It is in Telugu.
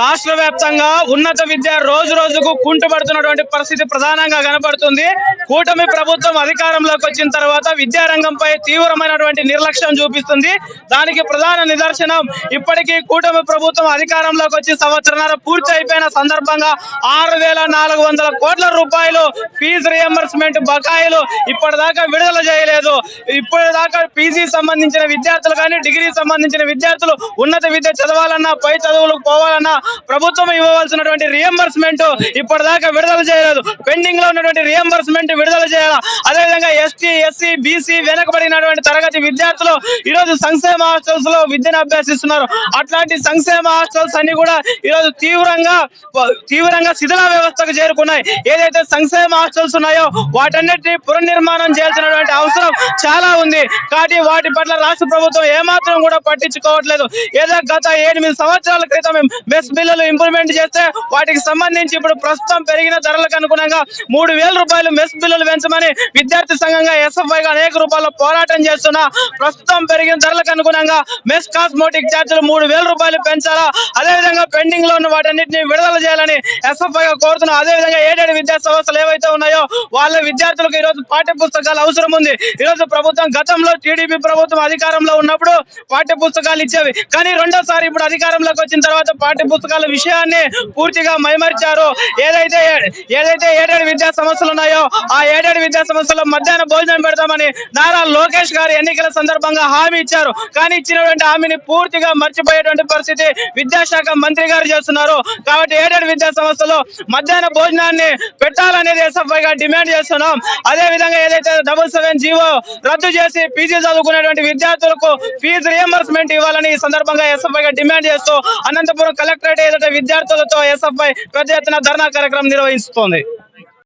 రాష్ట్ర వ్యాప్తంగా ఉన్నత విద్య రోజు రోజుకు కుంటుపడుతున్నటువంటి పరిస్థితి ప్రధానంగా కనబడుతుంది కూటమి ప్రభుత్వం అధికారంలోకి వచ్చిన తర్వాత విద్యారంగంపై తీవ్రమైనటువంటి నిర్లక్ష్యం చూపిస్తుంది. దానికి ప్రధాన నిదర్శనం ఇప్పటికీ కూటమి ప్రభుత్వం అధికారంలోకి వచ్చి సంవత్సరాల పూర్తి అయిపోయిన సందర్భంగా ఆరు వేల నాలుగు వందల కోట్ల రూపాయలు ఫీజు రియంబర్స్మెంట్ బకాయిలు ఇప్పటిదాకా విడుదల చేయలేదు. ఇప్పటిదాకా పీజీ సంబంధించిన విద్యార్థులు కానీ డిగ్రీ సంబంధించిన విద్యార్థులు ఉన్నత విద్య చదవాలన్నా పై చదువులకు పోవాలన్నా ప్రభుత్వం ఇవ్వవలసినటువంటి రియంబర్స్మెంట్ ఇప్పటిదాకా విడుదల చేయలేదు. పెండింగ్లో ఉన్నటువంటి రియంబర్స్మెంట్ విడుదల చేయాలి? అదేవిధంగా ఎస్టీ ఎస్సీ బీసీ వెనకబడినటువంటి తరగతి విద్యార్థులు ఈ రోజు సంక్షేమ హాస్టల్స్లో విద్యను అభ్యసిస్తున్నారు. అట్లాంటి సంక్షేమ హాస్టల్స్ అన్ని కూడా ఈ రోజు తీవ్రంగా తీవ్రంగా శిథిల వ్యవస్థకు చేరుకున్నాయి. ఏదైతే సంక్షేమ హాస్టల్స్ ఉన్నాయో వాటన్నిటిని పునర్నిర్మాణం చేయాల్సినటువంటి అవసరం చాలా ఉంది. కాబట్టి వాటి పట్ల రాష్ట్ర ప్రభుత్వం ఏమాత్రం కూడా పట్టించుకోవట్లేదు. ఏదో గత ఎనిమిది సంవత్సరాల క్రితం మెస్ బిల్లులు ఇంప్లిమెంట్ చేస్తే వాటికి సంబంధించి ఇప్పుడు ప్రస్తుతం పెరిగిన ధరలకు అనుగుణంగా మూడు వేల రూపాయలు మెస్ బిల్లులు పెంచమని విద్యార్థి సంఘంగా ఎస్ఎఫ్ఐ అనేక రూపాయల పోరాటం చేస్తున్నా. ప్రస్తుతం పెరిగిన ధరలకు అనుగుణంగా మెస్ కాస్మోటిక్ ఛార్జీలు మూడు వేల రూపాయలు పెంచాలా? అదేవిధంగా పెండింగ్లో ఉన్న వాటన్నిటిని విడుదల చేయాలని ఎస్ఎఫ్ఐ గా కోరుతున్నాం. అదేవిధంగా ఏడేడు విద్యా సంస్థలు ఏవైతే ఉన్నాయో వాళ్ళ విద్యార్థులకు ఈ రోజు పాఠ్య పుస్తకాలు అవసరం ఉంది. ఈరోజు ప్రభుత్వం గతంలో టీడీపీ ప్రభుత్వం అధికారంలో ఉన్నప్పుడు పాఠ్య పుస్తకాలు ఇచ్చేవి. కానీ రెండోసారి ఇప్పుడు అధికారంలోకి వచ్చిన తర్వాత పాఠ్య పుస్తకాల విషయాన్ని పూర్తిగా మైమరిచారు. ఏదైతే ఏదైతే ఏడేడు విద్యా సంస్థలు ఉన్నాయో ఆ ఏడేడు విద్యా సంస్థల్లో మధ్యాహ్న భోజనం పెడతామని నారా లోకేష్ గారు ఎన్నికల సందర్భంగా హామీ ఇచ్చారు. కానీ ఇచ్చినటువంటి హామీని పూర్తిగా మర్చిపోయేటువంటి పరిస్థితి విద్యాశాఖ మంత్రి గారు చేస్తున్నారు. కాబట్టి ఏడేడు విద్యా సంస్థలో మధ్యాహ్న భోజనాన్ని పెట్టాలనేది ఎస్ఎఫ్ఐ గా డిమాండ్ చేస్తున్నాం. అదే విధంగా ఏదైతే డబుల్ సెవెన్ జీవో రద్దు చేసి పీజీ చదువుకునేటువంటి విద్యార్థులకు ఫీజు రియంబర్స్మెంట్ ఇవ్వాలని ఈ సందర్భంగా ఎస్ఎఫ్ఐ గా డిమాండ్ చేస్తూ అనంతపురం కలెక్టరేట్ ఏదైతే విద్యార్థులతో ఎస్ఎఫ్ఐ పెద్ద ఎత్తున ధర్నా కార్యక్రమం నిర్వహిస్తోంది.